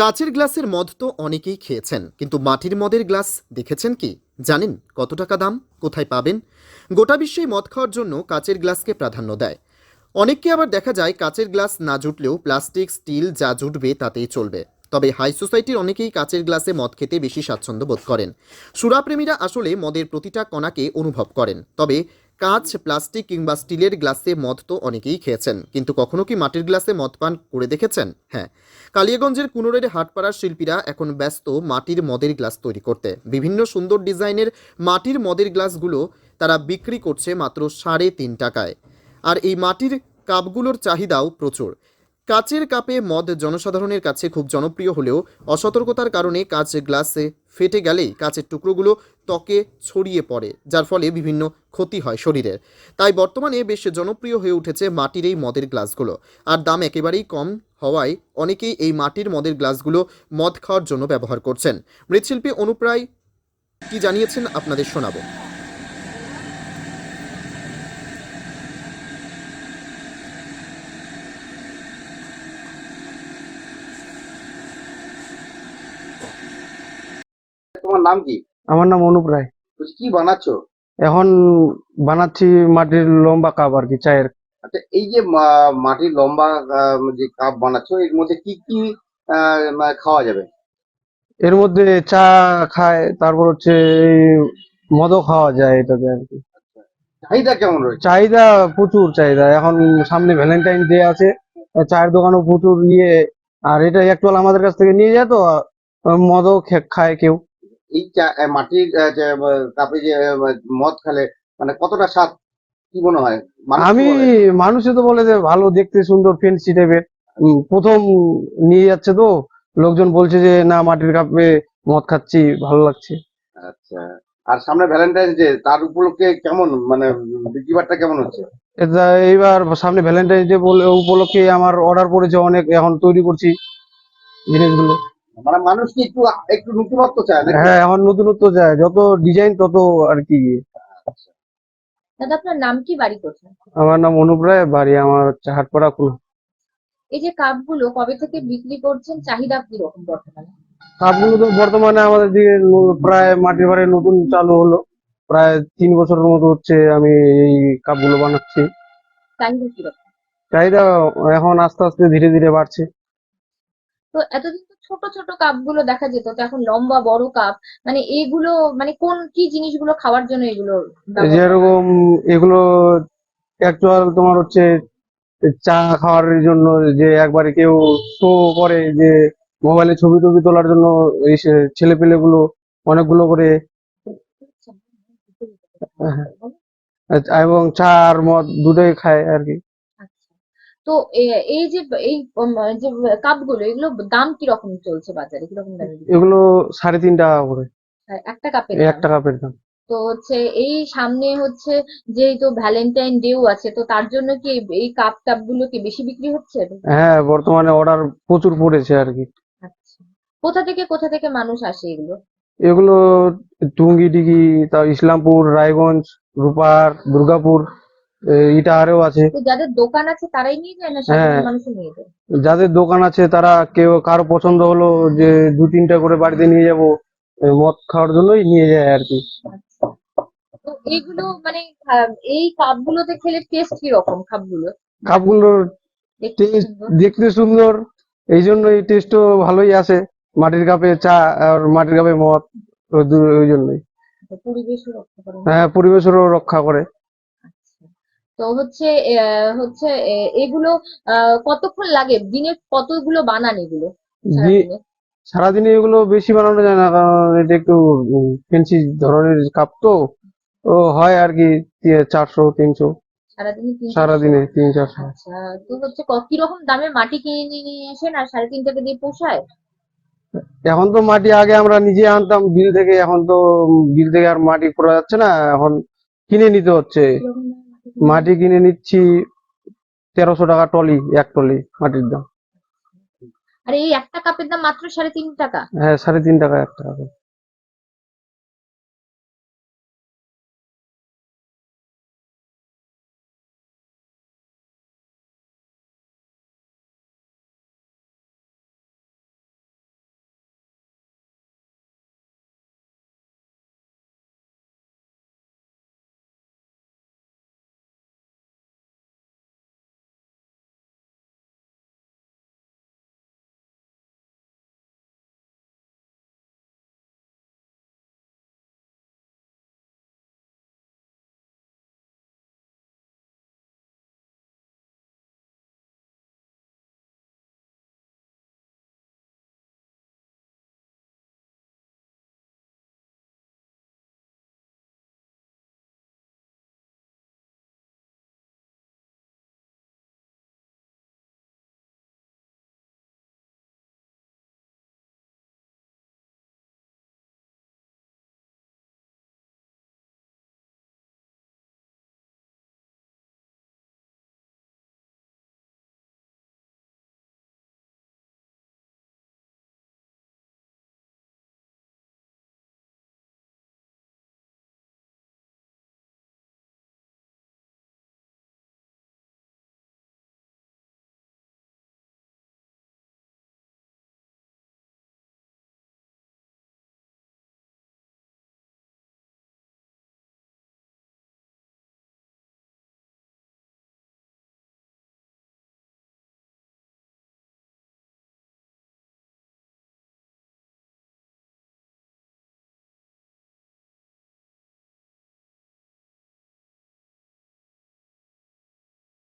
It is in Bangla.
কাচের গ্লাসের মদ তো অনেকেই খেয়েছেন, কিন্তু মাটির মদের গ্লাস দেখেছেন কি? জানেন কত টাকা দাম? কোথায় পাবেন? গোটা বিশ্বেই মদ খাওয়ার জন্য কাচের গ্লাসকে প্রাধান্য দেয়। অনেককে আবার দেখা যায় কাচের গ্লাস না জুটলেও প্লাস্টিক, স্টিল যা জুটবে তাতেই চলবে। তবে হাই সোসাইটির অনেকেই কাচের গ্লাসে মদ খেতে বেশি স্বাচ্ছন্দ্য বোধ করেন। সুরাপ্রেমীরা আসলে মদের প্রতিটা কণাকে অনুভব করেন। তবে কাঁচ, প্লাস্টিক কিংবা স্টিলের গ্লাসে মদ তো অনেকেই খেয়েছেন। কিন্তু কখনো কি মাটির গ্লাসে মদ পান করে দেখেছেন? হ্যাঁ। কালিয়াগঞ্জের কুনোরের হাটপাড়ার শিল্পীরা এখন ব্যস্ত মাটির মদের গ্লাস তৈরি করতে। বিভিন্ন সুন্দর ডিজাইনের মাটির মদের গ্লাসগুলো তারা বিক্রি করছে মাত্র সাড়ে তিন টাকায়। আর এই মাটির কাপগুলোর চাহিদাও প্রচুর। কাচের কাপে মদ জনসাধারণের কাছে খুব জনপ্রিয় হলেও অসতর্কতার কারণে কাচ গ্লাসে ফেটে গেলেই কাচের টুকরোগুলো ত্বকে ছড়িয়ে পড়ে, যার ফলে বিভিন্ন ক্ষতি হয় শরীরের। তাই বর্তমানে বেশ জনপ্রিয় হয়ে উঠেছে মাটির এই মদের গ্লাসগুলো। আর দাম একেবারেই কম হওয়ায় অনেকেই এই মাটির মদের গ্লাসগুলো মদ খাওয়ার জন্য ব্যবহার করছেন। মৃৎশিল্পী অনুপ্রায় কি জানিয়েছেন আপনাদের শোনাবো। তোমার নাম কি? আমার নাম অনুপ রায়। কি বানাচ্ছো? এখন বানাচ্ছি মাটির লম্বা কাপ আর কি চায়ের। আচ্ছা এই যে মাটির লম্বা যে কাপ বানাচ্ছো এর মধ্যে কি কি খাওয়া যাবে? এর মধ্যে চা খায় তারপর হচ্ছে এই মদও খাওয়া যায় এটাতে আর কি। চাহিদা কেমন রয়েছে? চাহিদা প্রচুর চাহিদা। এখন সামনে ভ্যালেন্টাইন ডে আছে চায়ের দোকানও প্রচুর ইয়ে আর এটা একটু আমাদের কাছ থেকে নিয়ে যায় তো মদও খে- খায় কেউ। এই চা- মাটির কাপে যে মদ খেলে মানে কতটা স্বাদ? কি মনে হয়? আমি মানুষে তো বলে যে ভালো দেখতে সুন্দর ফেন্সি টাইপের প্রথম নিয়ে যাচ্ছে তো। লোকজন বলছে যে না মাটির কাপে মদ খাচ্ছি ভালো লাগছে। আচ্ছা। আর সামনে ভ্যালেন্টাইন ডে তার উপলক্ষে কেমন মানে বিক্রি বাট্টা কেমন হচ্ছে? এইবার সামনে ভ্যালেন্টাইন ডে উপলক্ষে আমার অর্ডার পড়েছে অনেক এখন তৈরি করছি জিনিসগুলো। মানে মানুষ কি একটু একটু নতুনত্ব চায় নাকি? হ্যাঁ এখন নতুনত্ব যায় যত ডিজাইন তত আর কি। দাদা আপনার নাম কি বাড়ি কোথায়? আমার নাম অনুপ রায় বাড়ি আমার হচ্ছে হাটপাড়া কুলো। এই যে কাপগুলো কবে থেকে বিক্রি করছেন চাহিদা কীরকম বর্তমানে? কাপগুলো তো বর্তমানে আমাদের দিকে প্রায় মাটির বাড়ি নতুন চালু হলো। প্রায় তিন বছরের মতো হচ্ছে আমি এই কাপগুলো বানাচ্ছি। চাহিদা কীরকম? চাহিদা এখন আস্তে আস্তে ধীরে ধীরে বাড়ছে। তো এতদিন ছোট ছোট কাপগুলো দেখা যেত তো এখন লম্বা বড় কাপ মানে এগুলো মানে কোন কি জিনিসগুলো খাওয়ার জন্য এগুলো হয়? যেরকম এগুলো অ্যাকচুয়াল তোমার হচ্ছে চা খাওয়ার জন্য যে একবারে কেউ শো করে যে মোবাইলে ছবি টবি তোলার জন্য এই ছেলে পেলে গুলো অনেকগুলো করে এবং চা আর মদ দুটোই খায় আর কি আচ্ছা তো এই যে এই যে কাপগুলো এগুলো দাম কীরকম চলছে বাজারে? কীরকম দামে? এগুলো সাড়ে তিন টাকা করে একটা কাপের একটা কাপের দাম। তো হচ্ছে এই সামনে হচ্ছে যে তো ভ্যালেন্টাইন ডেও আছে তো তার জন্য কি এই- কাপ টাপগুলো কি বেশি বিক্রি হচ্ছে? হ্যাঁ বর্তমানে অর্ডার প্রচুর পড়েছে আর কি। আচ্ছা। কোথা থেকে কোথা থেকে মানুষ আসে এগুলো? এগুলো টুঙ্গিডিগি তার ইসলামপুর রায়গঞ্জ রূপার দুর্গাপুর। এ- ইটাহারেও আছে। যাদের দোকান আছে তারাই নিয়ে যায় না সাধারণ হ্যাঁ। নিয়ে যায়? যাদের দোকান আছে তারা কেউ কারও পছন্দ হলো যে দু তিনটা করে বাড়িতে নিয়ে যাব মদ খাওয়ার জন্যই নিয়ে যায় আর কি। আচ্ছা। তো এইগুলো মানে এই কাপগুলোতে খেলে টেস্ট কীরকম কাপগুলো? কাপগুলোর দেখতে সুন্দর। দেখতে সুন্দর এই জন্য এই টেস্টও ভালোই আসে। মাটির কাপে চা আর মাটির কাপে মদ ওই জন্যই। করে। হ্যাঁ পরিবেশেরও রক্ষা করে। আচ্ছা তো হচ্ছে হচ্ছে এগুলো কতক্ষণ লাগে? দিনে কতগুলো বানান এগুলো? সারাদিনে? এগুলো বেশি বানানো যায় না কারণ এটা একটু ফেন্সি ধরনের কাপ তো। ও হয় আর কি চারশো তিনশো। সারাদিনে তিন চারশো। আচ্ছা তো হচ্ছে ক- কীরকম দামে মাটি কিনে নিয়ে আসেন আর সাড়ে তিন টাকা দিয়ে পোষায়? এখন তো মাটি আগে আমরা নিজে আনতাম বিল থেকে। এখন তো বিল থেকে আর মাটি করা যাচ্ছে না এখন কিনে নিতে হচ্ছে। মাটি কিনে নিচ্ছি তেরোশো টাকা টলি এক টলি মাটির দাম। আর এই একটা কাপের দাম মাত্র সাড়ে তিন টাকা। হ্যাঁ সাড়ে তিন টাকা একটা টাকা করে।